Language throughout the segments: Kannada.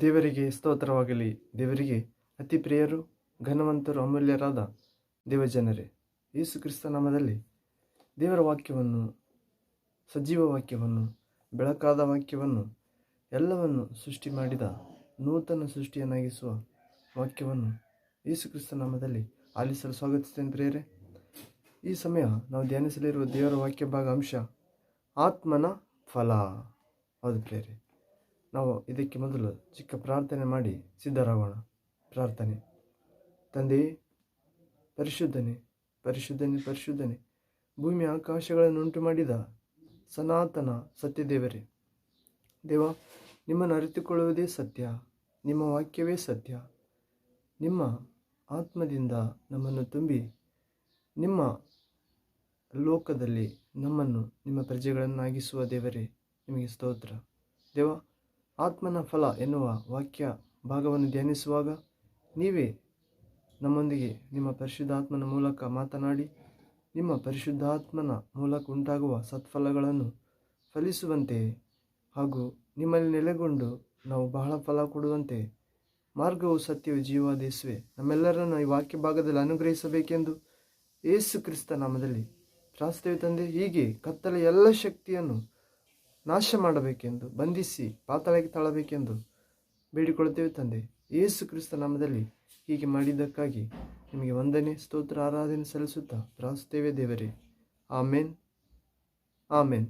ದೇವರಿಗೆ ಸ್ತೋತ್ರವಾಗಲಿ. ದೇವರಿಗೆ ಅತಿ ಪ್ರಿಯರು, ಘನವಂತರು, ಅಮೂಲ್ಯರಾದ ದೇವಜನರೇ. ಯೇಸು ಕ್ರಿಸ್ತ ನಾಮದಲ್ಲಿ ದೇವರ ವಾಕ್ಯವನ್ನು, ಸಜೀವ ವಾಕ್ಯವನ್ನು, ಬೆಳಕಾದ ವಾಕ್ಯವನ್ನು, ಎಲ್ಲವನ್ನು ಸೃಷ್ಟಿ ಮಾಡಿದ ನೂತನ ಸೃಷ್ಟಿಯನ್ನಾಗಿಸುವ ವಾಕ್ಯವನ್ನು ಯೇಸು ಕ್ರಿಸ್ತ ನಾಮದಲ್ಲಿ ಆಲಿಸಲು ಸ್ವಾಗತಿಸ್ತೇನೆ ಪ್ರಿಯರೇ. ಈ ಸಮಯ ನಾವು ಧ್ಯಾನಿಸಲಿರುವ ದೇವರ ವಾಕ್ಯ ಭಾಗ ಅಂಶ ಆತ್ಮನ ಫಲ. ಹೌದು ಪ್ರಿಯರೇ. ನಾವು ಇದಕ್ಕೆ ಮೊದಲು ಚಿಕ್ಕ ಪ್ರಾರ್ಥನೆ ಮಾಡಿ ಸಿದ್ಧರಾಗೋಣ. ಪ್ರಾರ್ಥನೆ. ತಂದೆಯೇ ಪರಿಶುದ್ಧನೆ ಪರಿಶುದ್ಧನೆ ಪರಿಶುದ್ಧನೆ, ಭೂಮಿ ಆಕಾಶಗಳನ್ನು ಉಂಟು ಮಾಡಿದ ಸನಾತನ ಸತ್ಯದೇವರೇ, ದೇವ, ನಿಮ್ಮನ್ನು ಅರಿತುಕೊಳ್ಳುವುದೇ ಸತ್ಯ, ನಿಮ್ಮ ವಾಕ್ಯವೇ ಸತ್ಯ. ನಿಮ್ಮ ಆತ್ಮದಿಂದ ನಮ್ಮನ್ನು ತುಂಬಿ ನಿಮ್ಮ ಲೋಕದಲ್ಲಿ ನಮ್ಮನ್ನು ನಿಮ್ಮ ಪ್ರಜೆಗಳನ್ನಾಗಿಸುವ ದೇವರೇ, ನಿಮಗೆ ಸ್ತೋತ್ರ. ದೇವ ಆತ್ಮನ ಫಲ ಎನ್ನುವ ವಾಕ್ಯ ಭಾಗವನ್ನು ಧ್ಯಾನಿಸುವಾಗ ನೀವೇ ನಮ್ಮೊಂದಿಗೆ ನಿಮ್ಮ ಪರಿಶುದ್ಧಾತ್ಮನ ಮೂಲಕ ಮಾತನಾಡಿ, ನಿಮ್ಮ ಪರಿಶುದ್ಧಾತ್ಮನ ಮೂಲಕ ಉಂಟಾಗುವ ಸತ್ಫಲಗಳನ್ನು ಫಲಿಸುವಂತೆ ಹಾಗೂ ನಿಮ್ಮಲ್ಲಿ ನೆಲೆಗೊಂಡು ನಾವು ಬಹಳ ಫಲ ಕೊಡುವಂತೆ ಮಾರ್ಗವು ಸತ್ಯವು ಜೀವಾದೇಶವೇ ನಮ್ಮೆಲ್ಲರನ್ನು ಈ ವಾಕ್ಯ ಭಾಗದಲ್ಲಿ ಅನುಗ್ರಹಿಸಬೇಕೆಂದು ಏಸು ಕ್ರಿಸ್ತ ನಾಮದಲ್ಲಿ ಪ್ರಾಸ್ತೇವೆ ತಂದೆ. ಹೀಗೆ ಕತ್ತಲೆ ಎಲ್ಲ ಶಕ್ತಿಯನ್ನು ನಾಶ ಮಾಡಬೇಕೆಂದು ಬಂಧಿಸಿ ಪಾತಾಳಕ್ಕೆ ತಾಳಬೇಕೆಂದು ಬೇಡಿಕೊಳ್ಳುತ್ತೇವೆ ತಂದೆ. ಯೇಸು ಕ್ರಿಸ್ತ ನಾಮದಲ್ಲಿ ಹೀಗೆ ಮಾಡಿದ್ದಕ್ಕಾಗಿ ನಿಮಗೆ ವಂದನೆ, ಸ್ತೋತ್ರ, ಆರಾಧನೆ ಸಲ್ಲಿಸುತ್ತಾ ಪ್ರಾಸ್ತೇವೆ ದೇವರೇ. Amen. Amen.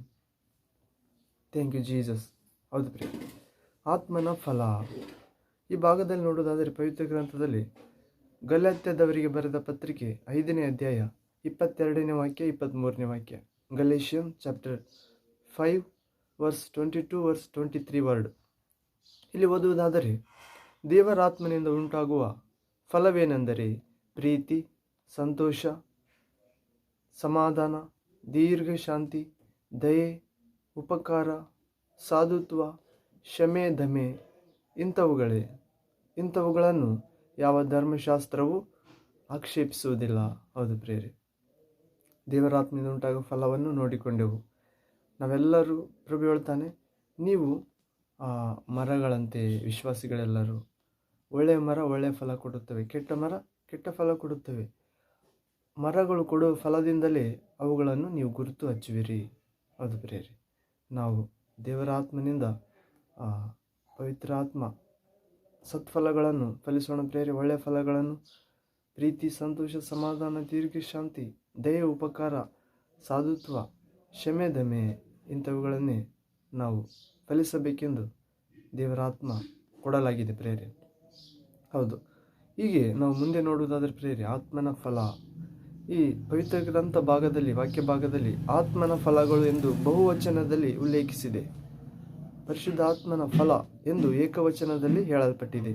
Thank you Jesus. ಹೌದು ಪ್ರಿಯ ಆತ್ಮನ ಫಲ. ಈ ಭಾಗದಲ್ಲಿ ನೋಡೋದಾದರೆ ಪವಿತ್ರ ಗ್ರಂಥದಲ್ಲಿ ಗಲಾತ್ಯದವರಿಗೆ ಬರೆದ ಪತ್ರಿಕೆ ಐದನೇ ಅಧ್ಯಾಯ ಇಪ್ಪತ್ತೆರಡನೇ ವಾಕ್ಯ ಇಪ್ಪತ್ತ್ಮೂರನೇ ವಾಕ್ಯ. Galatians chapter five verse twenty two verse twenty three word ಇಲ್ಲಿ ಓದುವುದಾದರೆ, ದೇವರಾತ್ಮನಿಂದ ಉಂಟಾಗುವ ಫಲವೇನೆಂದರೆ ಪ್ರೀತಿ, ಸಂತೋಷ, ಸಮಾಧಾನ, ದೀರ್ಘ ಶಾಂತಿ, ದಯೆ, ಉಪಕಾರ, ಸಾಧುತ್ವ ಶಮೆ ಧಮೆ ಇಂಥವುಗಳೇ. ಇಂಥವುಗಳನ್ನು ಯಾವ ಧರ್ಮಶಾಸ್ತ್ರವೂ ಆಕ್ಷೇಪಿಸುವುದಿಲ್ಲ. ಹೌದು ಪ್ರೇರೆ ದೇವರಾತ್ಮದಿಂದ ಉಂಟಾಗುವ ಫಲವನ್ನು ನೋಡಿಕೊಂಡೆವು. ನಾವೆಲ್ಲರೂ ಪ್ರಭು ಹೇಳ್ತಾನೆ, ನೀವು ಮರಗಳಂತೆ ವಿಶ್ವಾಸಿಗಳೆಲ್ಲರೂ ಒಳ್ಳೆಯ ಮರ ಒಳ್ಳೆಯ ಫಲ ಕೊಡುತ್ತವೆ, ಕೆಟ್ಟ ಮರ ಕೆಟ್ಟ ಫಲ ಕೊಡುತ್ತವೆ. ಮರಗಳು ಕೊಡುವ ಫಲದಿಂದಲೇ ಅವುಗಳನ್ನು ನೀವು ಗುರುತು ಹಚ್ಚುವಿರಿ. ಅದು ಪ್ರೇರಿ, ನಾವು ದೇವರ ಆತ್ಮನಿಂದ ಪವಿತ್ರ ಆತ್ಮ ಸತ್ಫಲಗಳನ್ನು ಫಲಿಸೋಣ ಪ್ರೇರಿ ಒಳ್ಳೆಯ ಫಲಗಳನ್ನು. ಪ್ರೀತಿ, ಸಂತೋಷ, ಸಮಾಧಾನ, ದೀರ್ಘ ಶಾಂತಿ, ದಯೆ, ಉಪಕಾರ, ಸಾಧುತ್ವ, ಕ್ಷಮೆ ದಮೆ ಇಂಥವುಗಳನ್ನೇ ನಾವು ಫಲಿಸಬೇಕೆಂದು ದೇವರ ಆತ್ಮ ಕೊಡಲಾಗಿದೆ ಪ್ರೇರೆ ಹೌದು. ಹೀಗೆ ನಾವು ಮುಂದೆ ನೋಡುವುದಾದರೆ ಪ್ರೇರೆ ಆತ್ಮನ ಫಲ. ಈ ಪವಿತ್ರ ಗ್ರಂಥ ಭಾಗದಲ್ಲಿ, ವಾಕ್ಯ ಭಾಗದಲ್ಲಿ ಆತ್ಮನ ಫಲಗಳು ಎಂದು ಬಹುವಚನದಲ್ಲಿ ಉಲ್ಲೇಖಿಸಿದೆ. ಪರಿಶುದ್ಧ ಆತ್ಮನ ಫಲ ಎಂದು ಏಕವಚನದಲ್ಲಿ ಹೇಳಲ್ಪಟ್ಟಿದೆ.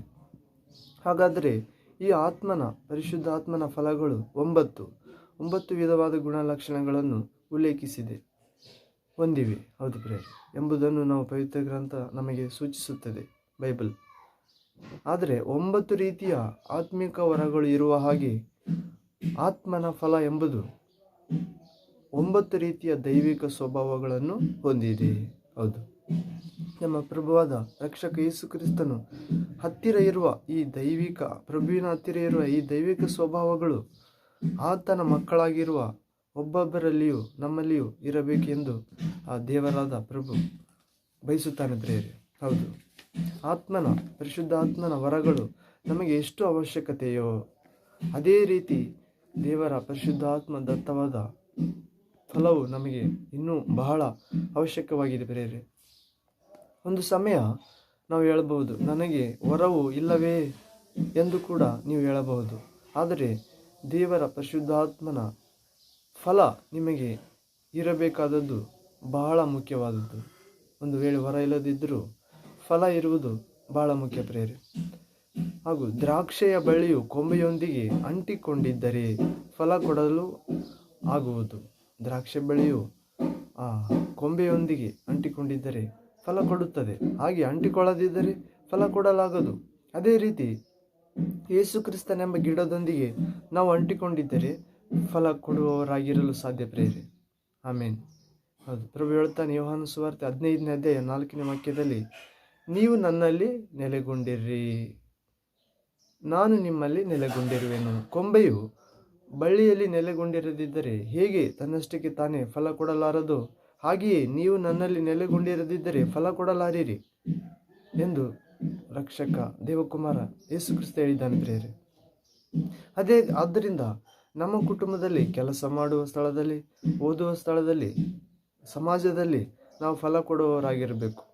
ಹಾಗಾದರೆ ಈ ಆತ್ಮನ ಪರಿಶುದ್ಧ ಆತ್ಮನ ಫಲಗಳು ಒಂಬತ್ತು ಒಂಬತ್ತು ವಿಧವಾದ ಗುಣಲಕ್ಷಣಗಳನ್ನು ಉಲ್ಲೇಖಿಸಿದೆ. ಹೊಂದಿವೆ. ಹೌದು ಪ್ರೇರೆ ಎಂಬುದನ್ನು ನಾವು ಪವಿತ್ರ ಗ್ರಂಥ ನಮಗೆ ಸೂಚಿಸುತ್ತದೆ, ಬೈಬಲ್. ಆದರೆ ಒಂಬತ್ತು ರೀತಿಯ ಆತ್ಮಿಕ ವರಗಳು ಇರುವ ಹಾಗೆ ಆತ್ಮನ ಫಲ ಎಂಬುದು ಒಂಬತ್ತು ರೀತಿಯ ದೈವಿಕ ಸ್ವಭಾವಗಳನ್ನು ಹೊಂದಿದೆ. ಹೌದು. ನಮ್ಮ ಪ್ರಭುವಾದ ರಕ್ಷಕ ಯೇಸು ಕ್ರಿಸ್ತನು ಹತ್ತಿರ ಇರುವ ಈ ದೈವಿಕ, ಪ್ರಭುವಿನ ಹತ್ತಿರ ಇರುವ ಈ ದೈವಿಕ ಸ್ವಭಾವಗಳು ಆತನ ಮಕ್ಕಳಾಗಿರುವ ಒಬ್ಬೊಬ್ಬರಲ್ಲಿಯೂ ನಮ್ಮಲ್ಲಿಯೂ ಇರಬೇಕೆಂದು ಆ ದೇವರಾದ ಪ್ರಭು ಬಯಸುತ್ತಾನೆ ಪ್ರೇರೆ ಹೌದು. ಆತ್ಮನ ಪರಿಶುದ್ಧ ಆತ್ಮನ ವರಗಳು ನಮಗೆ ಎಷ್ಟು ಅವಶ್ಯಕತೆಯೋ, ಅದೇ ರೀತಿ ದೇವರ ಪರಿಶುದ್ಧ ಆತ್ಮ ದತ್ತವಾದ ಫಲವು ನಮಗೆ ಇನ್ನೂ ಬಹಳ ಅವಶ್ಯಕವಾಗಿದೆ ಪ್ರೇರೆ ಒಂದು ಸಮಯ ನಾವು ಹೇಳಬಹುದು, ನನಗೆ ವರವು ಇಲ್ಲವೇ ಎಂದು ಕೂಡ ನೀವು ಹೇಳಬಹುದು. ಆದರೆ ದೇವರ ಪರಿಶುದ್ಧಾತ್ಮನ ಫಲ ನಿಮಗೆ ಇರಬೇಕಾದದ್ದು ಬಹಳ ಮುಖ್ಯವಾದದ್ದು. ಒಂದು ವೇಳೆ ವರ ಇಲ್ಲದಿದ್ದರೂ ಫಲ ಇರುವುದು ಬಹಳ ಮುಖ್ಯ ಪ್ರೇರೆ ಹಾಗೂ ದ್ರಾಕ್ಷೆಯ ಬಳ್ಳಿಯು ಕೊಂಬೆಯೊಂದಿಗೆ ಅಂಟಿಕೊಂಡಿದ್ದರೆ ಫಲ ಕೊಡಲು ಆಗುವುದು. ದ್ರಾಕ್ಷೆ ಬಳ್ಳಿಯು ಆ ಕೊಂಬೆಯೊಂದಿಗೆ ಅಂಟಿಕೊಂಡಿದ್ದರೆ ಫಲ ಕೊಡುತ್ತದೆ. ಹಾಗೆ ಅಂಟಿಕೊಳ್ಳದಿದ್ದರೆ ಫಲ ಕೊಡಲಾಗದು. ಅದೇ ರೀತಿ ಯೇಸುಕ್ರಿಸ್ತನೆಂಬ ಗಿಡದೊಂದಿಗೆ ನಾವು ಅಂಟಿಕೊಂಡಿದ್ದರೆ ಫಲ ಕೊಡುವವರಾಗಿರಲು ಸಾಧ್ಯ ಪ್ರೇರಿ ಆಮೇನ್. ಹೌದು, ಪ್ರಭು ಹೇಳ್ತಾನೆ, ಯೋಹಾನು ಸುವಾರ್ತೆ ಹದಿನೈದನೇ ಅಧ್ಯಾಯ ನಾಲ್ಕನೇ ವಾಕ್ಯದಲ್ಲಿ, ನೀವು ನನ್ನಲ್ಲಿ ನೆಲೆಗೊಂಡಿರ್ರಿ ನಾನು ನಿಮ್ಮಲ್ಲಿ ನೆಲೆಗೊಂಡಿರುವೆನು. ಕೊಂಬೆಯು ಬಳ್ಳಿಯಲ್ಲಿ ನೆಲೆಗೊಂಡಿರದಿದ್ದರೆ ಹೇಗೆ ತನ್ನಷ್ಟಕ್ಕೆ ತಾನೇ ಫಲ ಕೊಡಲಾರದು? ಹಾಗೆಯೇ ನೀವು ನನ್ನಲ್ಲಿ ನೆಲೆಗೊಂಡಿರದಿದ್ದರೆ ಫಲ ಕೊಡಲಾರಿರಿ ಎಂದು ರಕ್ಷಕ ದೇವಕುಮಾರ ಯೇಸುಕ್ರಿಸ್ತ ಹೇಳಿದ್ದಾನೆ ಪ್ರೇರೆ ಅದೇ, ಆದ್ದರಿಂದ ನಮ್ಮ ಕುಟುಂಬದಲ್ಲಿ ಕೆಲಸ ಮಾಡುವ ಸ್ಥಳದಲ್ಲಿ, ಓದುವ ಸ್ಥಳದಲ್ಲಿ, ಸಮಾಜದಲ್ಲಿ ನಾವು ಫಲ ಕೊಡುವವರಾಗಿರಬೇಕು.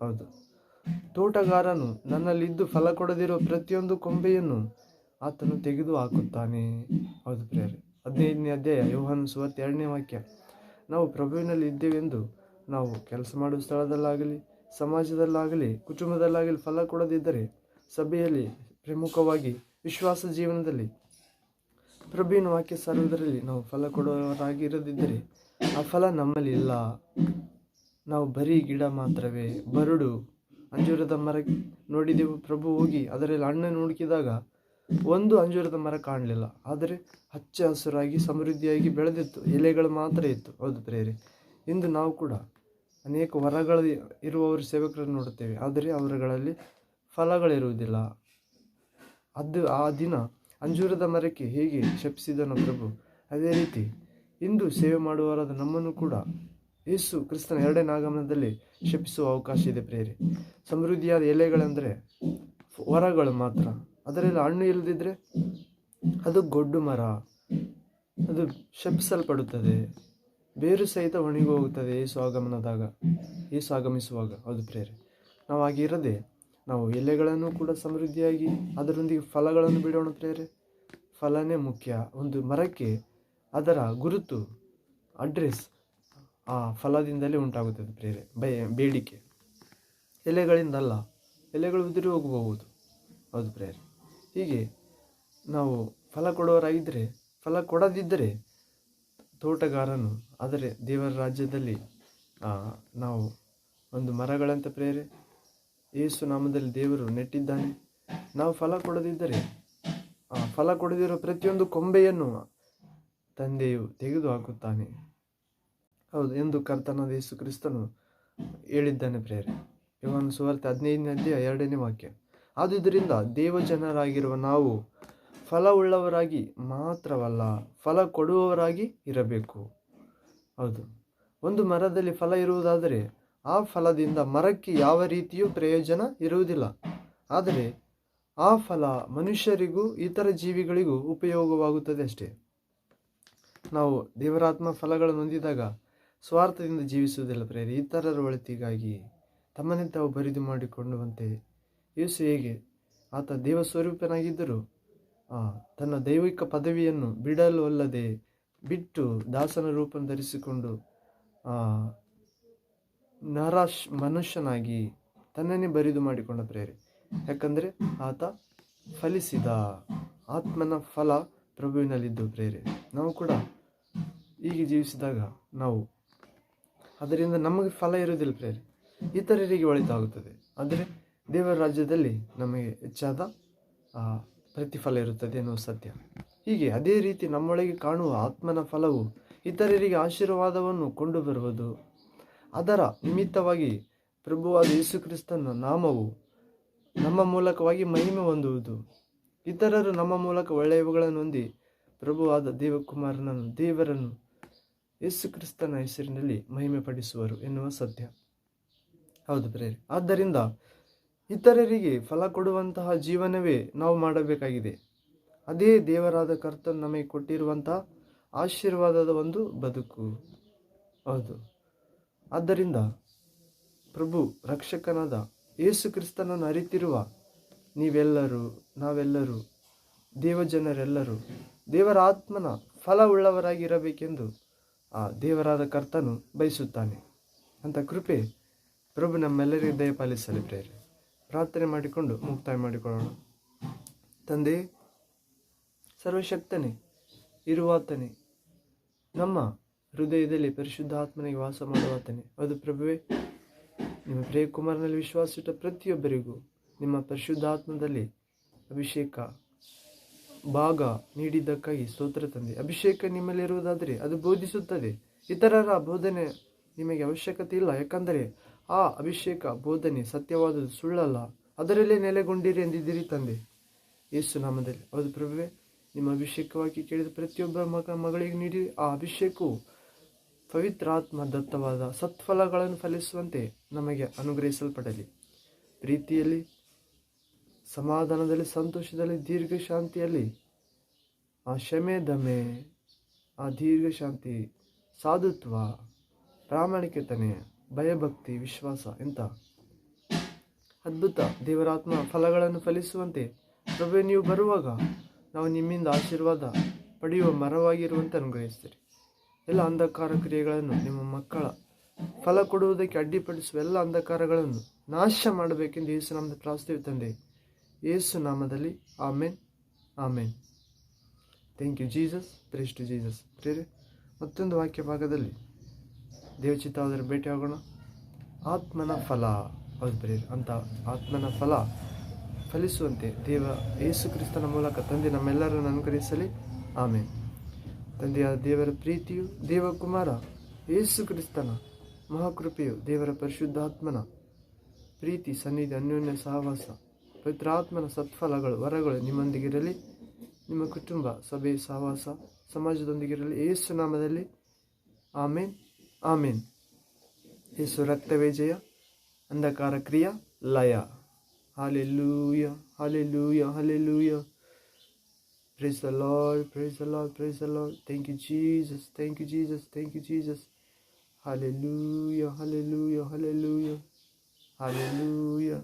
ಹೌದು. ತೋಟಗಾರನು ನನ್ನಲ್ಲಿದ್ದು ಫಲ ಕೊಡದಿರೋ ಪ್ರತಿಯೊಂದು ಕೊಂಬೆಯನ್ನು ಆತನು ತೆಗೆದು ಹಾಕುತ್ತಾನೆ. ಹೌದು ಪ್ರೇರೆ ಹದಿನೈದನೇ ಅಧ್ಯಾಯ ಯೋಹನ್ ಸುವತ್ ಎರಡನೇ ವಾಕ್ಯ. ನಾವು ಪ್ರಭುವಿನಲ್ಲಿ ಇದ್ದೇವೆಂದು ನಾವು ಕೆಲಸ ಮಾಡುವ ಸ್ಥಳದಲ್ಲಾಗಲಿ, ಸಮಾಜದಲ್ಲಾಗಲಿ, ಕುಟುಂಬದಲ್ಲಾಗಲಿ ಫಲ ಕೊಡದಿದ್ದರೆ ಸಭೆಯಲ್ಲಿ ಪ್ರಮುಖವಾಗಿ ವಿಶ್ವಾಸ ಜೀವನದಲ್ಲಿ ಪ್ರಭುವಿನ ವಾಕ್ಯ ಸಾರುವುದರಲ್ಲಿ ನಾವು ಫಲ ಕೊಡುವವರಾಗಿರದಿದ್ದರೆ ಆ ಫಲ ನಮ್ಮಲ್ಲಿ ಇಲ್ಲ. ನಾವು ಬರೀ ಗಿಡ ಮಾತ್ರವೇ, ಬರಡು, ಅಂಜೂರದ ಮರ ನೋಡಿದೆವು. ಪ್ರಭು ಹೋಗಿ ಅದರಲ್ಲಿ ಹಣ್ಣನ್ನು ಹುಡುಕಿದಾಗ ಒಂದು ಅಂಜೂರದ ಮರ ಕಾಣಲಿಲ್ಲ. ಆದರೆ ಹಚ್ಚ ಹಸುರಾಗಿ ಸಮೃದ್ಧಿಯಾಗಿ ಬೆಳೆದಿತ್ತು. ಎಲೆಗಳು ಮಾತ್ರ ಇತ್ತು. ಹೌದು ಪ್ರೇರಿ ಇಂದು ನಾವು ಕೂಡ ಅನೇಕ ವರಗಳು ಇರುವವರು ಸೇವಕರನ್ನು ನೋಡುತ್ತೇವೆ. ಆದರೆ ಅವರುಗಳಲ್ಲಿ ಫಲಗಳಿರುವುದಿಲ್ಲ. ಅದು ಆ ದಿನ ಅಂಜೂರದ ಮರಕ್ಕೆ ಹೇಗೆ ಶಪಿಸಿದನು ಪ್ರಭು? ಅದೇ ರೀತಿ ಇಂದು ಸೇವೆ ಮಾಡುವವರಾದ ನಮ್ಮನ್ನು ಕೂಡ ಯೇಸು ಕ್ರಿಸ್ತನ ಎರಡನೇ ಆಗಮನದಲ್ಲಿ ಶಪಿಸುವ ಅವಕಾಶ ಇದೆ ಪ್ರೇರಿ ಸಮೃದ್ಧಿಯಾದ ಎಲೆಗಳೆಂದರೆ ವರಗಳು ಮಾತ್ರ. ಅದರಲ್ಲಿ ಹಣ್ಣು ಇಲ್ಲದಿದ್ದರೆ ಅದು ಗೊಡ್ಡು ಮರ. ಅದು ಶಪಿಸಲ್ಪಡುತ್ತದೆ. ಬೇರು ಸಹಿತ ಒಣಗಿ ಹೋಗುತ್ತದೆ ಏಸು ಆಗಮನದಾಗ. ಏಸು ಆಗಮಿಸುವಾಗ. ಅದು ಪ್ರೇರೆ ನಾವು ಹಾಗೆ ಇರದೆ ನಾವು ಎಲೆಗಳನ್ನು ಕೂಡ ಸಮೃದ್ಧಿಯಾಗಿ ಅದರೊಂದಿಗೆ ಫಲಗಳನ್ನು ಬಿಡೋಣ ಪ್ರೇರೆ ಫಲನೇ ಮುಖ್ಯ. ಒಂದು ಮರಕ್ಕೆ ಅದರ ಗುರುತು, ಅಡ್ರೆಸ್ ಆ ಫಲದಿಂದಲೇ ಉಂಟಾಗುತ್ತದೆ ಪ್ರೇರೆ ಬಯ ಬೇಡಿಕೆ. ಎಲೆಗಳಿಂದಲ್ಲ, ಎಲೆಗಳು ಉದುರಿ ಹೋಗಬಹುದು. ಹೌದು ಪ್ರೇರೆ ಹೀಗೆ ನಾವು ಫಲ ಕೊಡೋರಾಗಿದ್ದರೆ ಫಲ ಕೊಡದಿದ್ದರೆ ತೋಟಗಾರನು, ಆದರೆ ದೇವರ ರಾಜ್ಯದಲ್ಲಿ ನಾವು ಒಂದು ಮರಗಳಂತ ಪ್ರೇರೆ ಯೇಸು ನಾಮದಲ್ಲಿ ದೇವರು ನೆಟ್ಟಿದ್ದಾನೆ. ನಾವು ಫಲ ಕೊಡದಿದ್ದರೆ, ಆ ಫಲ ಕೊಡದಿರೋ ಪ್ರತಿಯೊಂದು ಕೊಂಬೆಯನ್ನು ತಂದೆಯು ತೆಗೆದು ಹಾಕುತ್ತಾನೆ. ಹೌದು, ಎಂದು ಕರ್ತನಾದ ಯೇಸು ಕ್ರಿಸ್ತನು ಹೇಳಿದ್ದಾನೆ ಪ್ರೇರೆ ಇವನ ಸುವಾರ್ತೆ ಹದಿನೈದನೇ ಎರಡನೇ ವಾಕ್ಯ. ಆದುದರಿಂದ ದೇವಜನರಾಗಿರುವ ನಾವು ಫಲವುಳ್ಳವರಾಗಿ ಮಾತ್ರವಲ್ಲ, ಫಲ ಕೊಡುವವರಾಗಿ ಇರಬೇಕು. ಹೌದು, ಒಂದು ಮರದಲ್ಲಿ ಫಲ ಇರುವುದಾದರೆ ಆ ಫಲದಿಂದ ಮರಕ್ಕೆ ಯಾವ ರೀತಿಯೂ ಪ್ರಯೋಜನ ಇರುವುದಿಲ್ಲ. ಆದರೆ ಆ ಫಲ ಮನುಷ್ಯರಿಗೂ ಇತರ ಜೀವಿಗಳಿಗೂ ಉಪಯೋಗವಾಗುತ್ತದೆ ಅಷ್ಟೇ. ನಾವು ದೇವರಾತ್ಮ ಫಲಗಳನ್ನು ಹೊಂದಿದಾಗ ಸ್ವಾರ್ಥದಿಂದ ಜೀವಿಸುವುದಿಲ್ಲ ಪ್ರೇರಿ ಇತರರ ಒಳಿತಿಗಾಗಿ ತಮ್ಮನ್ನೇ ತಾವು ಬರಿದು ಮಾಡಿಕೊಂಡುವಂತೆ ಯೇಸು ಹೇಗೆ ಆತ ದೇವ ಸ್ವರೂಪನಾಗಿದ್ದರೂ ಆ, ತನ್ನ ದೈವಿಕ ಪದವಿಯನ್ನು ಬಿಡಲು ಅಲ್ಲದೆ ಬಿಟ್ಟು ದಾಸನ ರೂಪವನ್ನು ಧರಿಸಿಕೊಂಡು ನರಾಶ್ ಮನುಷ್ಯನಾಗಿ ತನ್ನನ್ನೇ ಬರಿದು ಮಾಡಿಕೊಂಡ ಪ್ರೇರೆ. ಯಾಕಂದರೆ ಆತ ಫಲಿಸಿದ. ಆತ್ಮನ ಫಲ ಪ್ರಭುವಿನಲ್ಲಿದ್ದು ಪ್ರೇರೆ. ನಾವು ಕೂಡ ಹೀಗೆ ಜೀವಿಸಿದಾಗ ನಾವು ಅದರಿಂದ ನಮಗೆ ಫಲ ಇರುವುದಿಲ್ಲ ಪ್ರೇರೆ. ಇತರರಿಗೆ ಒಳಿತಾಗುತ್ತದೆ. ಆದರೆ ದೇವರ ರಾಜ್ಯದಲ್ಲಿ ನಮಗೆ ಹೆಚ್ಚಾದ ಪ್ರತಿಫಲ ಇರುತ್ತದೆ ಎನ್ನುವ ಸತ್ಯ. ಹೀಗೆ ಅದೇ ರೀತಿ ನಮ್ಮೊಳಗೆ ಕಾಣುವ ಆತ್ಮನ ಫಲವು ಇತರರಿಗೆ ಆಶೀರ್ವಾದವನ್ನು ಕೊಂಡು ಬರುವುದು ಅದರ ನಿಮಿತ್ತವಾಗಿ ಪ್ರಭುವಾದ ಯೇಸು ಕ್ರಿಸ್ತನ ನಾಮವು ನಮ್ಮ ಮೂಲಕವಾಗಿ ಮಹಿಮೆ ಹೊಂದುವುದು. ಇತರರು ನಮ್ಮ ಮೂಲಕ ಒಳ್ಳೆಯವುಗಳನ್ನು ಹೊಂದಿ ಪ್ರಭುವಾದ ದೇವಕುಮಾರನನ್ನು, ದೇವರನ್ನು ಯೇಸು ಕ್ರಿಸ್ತನ ಹೆಸರಿನಲ್ಲಿ ಮಹಿಮೆ ಪಡಿಸುವರು ಎನ್ನುವ ಸತ್ಯ. ಹೌದು ಪ್ರೇರಿ ಆದ್ದರಿಂದ ಇತರರಿಗೆ ಫಲ ಕೊಡುವಂತಹ ಜೀವನವೇ ನಾವು ಮಾಡಬೇಕಾಗಿದೆ. ಅದೇ ದೇವರಾದ ಕರ್ತನು ನಮಗೆ ಕೊಟ್ಟಿರುವಂತಹ ಆಶೀರ್ವಾದದ ಒಂದು ಬದುಕು. ಹೌದು. ಆದ್ದರಿಂದ ಪ್ರಭು ರಕ್ಷಕನಾದ ಯೇಸು ಕ್ರಿಸ್ತನನ್ನು ಅರಿತಿರುವ ನೀವೆಲ್ಲರೂ, ನಾವೆಲ್ಲರೂ, ದೇವಜನರೆಲ್ಲರೂ ದೇವರ ಆತ್ಮನ ಫಲವುಳ್ಳವರಾಗಿರಬೇಕೆಂದು ಆ ದೇವರಾದ ಕರ್ತನು ಬಯಸುತ್ತಾನೆ. ಅಂತ ಕೃಪೆ ಪ್ರಭು ನಮ್ಮೆಲ್ಲರಿಗೂ ದಯಪಾಲಿಸಲಿ ಪ್ರೇರೆ ಪ್ರಾರ್ಥನೆ ಮಾಡಿಕೊಂಡು ಮುಕ್ತಾಯ ಮಾಡಿಕೊಳ್ಳೋಣ. ತಂದೆ, ಸರ್ವಶಕ್ತನೇ, ಇರುವಾತನೇ, ನಮ್ಮ ಹೃದಯದಲ್ಲಿ ಪರಿಶುದ್ಧ ಆತ್ಮನಿಗೆ ವಾಸ ಮಾಡುವಾತನೆ ಅದು ಪ್ರಭುವೆ, ನಿಮ್ಮ ಪ್ರೇಮಕುಮಾರನಲ್ಲಿ ವಿಶ್ವಾಸಿಟ್ಟ ಪ್ರತಿಯೊಬ್ಬರಿಗೂ ನಿಮ್ಮ ಪರಿಶುದ್ಧಾತ್ಮದಲ್ಲಿ ಅಭಿಷೇಕ ಭಾಗ ನೀಡಿದ್ದಕ್ಕಾಗಿ ಸ್ತೋತ್ರ ತಂದೆ. ಅಭಿಷೇಕ ನಿಮ್ಮಲ್ಲಿರುವುದಾದರೆ ಅದು ಬೋಧಿಸುತ್ತದೆ. ಇತರರ ಬೋಧನೆ ನಿಮಗೆ ಅವಶ್ಯಕತೆ ಇಲ್ಲ. ಯಾಕಂದರೆ ಆ ಅಭಿಷೇಕ ಬೋಧನೆ ಸತ್ಯವಾದದ್ದು ಸುಳ್ಳಲ್ಲ. ಅದರಲ್ಲೇ ನೆಲೆಗೊಂಡಿರಿ ಎಂದಿದ್ದೀರಿ ತಂದೆ. ಯೇಸು ನಾಮದಲ್ಲಿ. ಹೌದು ಪ್ರಭುವೆ, ನಿಮ್ಮ ಅಭಿಷೇಕವಾಗಿ ಕೇಳಿದ ಪ್ರತಿಯೊಬ್ಬ ಮಗ, ಮಗಳಿಗೆ ನೀಡಿ ಆ ಅಭಿಷೇಕವು ಪವಿತ್ರಾತ್ಮ ದತ್ತವಾದ ಸತ್ಫಲಗಳನ್ನು ಫಲಿಸುವಂತೆ ನಮಗೆ ಅನುಗ್ರಹಿಸಲ್ಪಡಲಿ. ಪ್ರೀತಿಯಲ್ಲಿ, ಸಮಾಧಾನದಲ್ಲಿ, ಸಂತೋಷದಲ್ಲಿ ದೀರ್ಘ ಶಾಂತಿಯಲ್ಲಿ ಆ ಶಮೆ ದಮೆ, ಆ ದೀರ್ಘ ಶಾಂತಿ ಸಾಧುತ್ವ, ಪ್ರಾಮಾಣಿಕತನೆ, ಭಯಭಕ್ತಿ, ವಿಶ್ವಾಸ ಇಂಥ ಅದ್ಭುತ ದೇವರಾತ್ಮ ಫಲಗಳನ್ನು ಫಲಿಸುವಂತೆ ಪ್ರಭೆ ನೀವು ಬರುವಾಗ ನಾವು ನಿಮ್ಮಿಂದ ಆಶೀರ್ವಾದ ಪಡೆಯುವ ಮರವಾಗಿರುವಂತೆ ಅನುಗ್ರಹಿಸ್ತೀರಿ. ಎಲ್ಲ ಅಂಧಕಾರ ಕ್ರಿಯೆಗಳನ್ನು ನಿಮ್ಮ ಮಕ್ಕಳ ಫಲ ಕೊಡುವುದಕ್ಕೆ ಅಡ್ಡಿಪಡಿಸುವ ಎಲ್ಲ ಅಂಧಕಾರಗಳನ್ನು ನಾಶ ಮಾಡಬೇಕೆಂದು ಯೇಸು ನಮ್ಮದು ಪ್ರಾಸ್ತೀವಿ ತಂದೆ. ಯೇಸು ನಾಮದಲ್ಲಿ amen amen. Thank you Jesus praise to Jesus ಪ್ರೇರೆ ಮತ್ತೊಂದು ವಾಕ್ಯ ಭಾಗದಲ್ಲಿ ದೇವಚಿತ್ತಾದರೆ ಭೇಟಿಯಾಗೋಣ ಆತ್ಮನ ಫಲ, ಹೌದು ಪ್ರೇರೆ ಅಂತ ಆತ್ಮನ ಫಲ ಫಲಿಸುವಂತೆ ದೇವ ಯೇಸು ಕ್ರಿಸ್ತನ ಮೂಲಕ ತಂದೆ ನಮ್ಮೆಲ್ಲರನ್ನು ಅನುಕರಿಸಲಿ ಆಮೇಲೆ ತಂದೆಯಾದ ದೇವರ ಪ್ರೀತಿಯು ದೇವಕುಮಾರ ಯೇಸು ಕ್ರಿಸ್ತನ ಮಹಾಕೃಪೆಯು ದೇವರ ಪರಿಶುದ್ಧಾತ್ಮನ ಪ್ರೀತಿ, ಸನ್ನಿಧಿ, ಅನ್ಯೋನ್ಯ ಸಹವಾಸ, ಪವಿತ್ರಾತ್ಮನ ಸತ್ಫಲಗಳು, ವರಗಳು ನಿಮ್ಮೊಂದಿಗಿರಲಿ. ನಿಮ್ಮ ಕುಟುಂಬ, ಸಭೆ, ಸಹವಾಸ ಸಮಾಜದೊಂದಿಗಿರಲಿ. ಯೇಸು ನಾಮದಲ್ಲಿ. ಆಮೇನ್. ಆಮೇನ್. ಯೇಸು ರಕ್ತವೇ ಜಯ ಅಂಧಕಾರ ಕ್ರಿಯಾ, ಲಯ. Hallelujah hallelujah hallelujah. Praise the Lord, praise the Lord, praise the Lord. Thank you, Jesus, thank you, Jesus, thank you, Jesus. Hallelujah, hallelujah, hallelujah, hallelujah.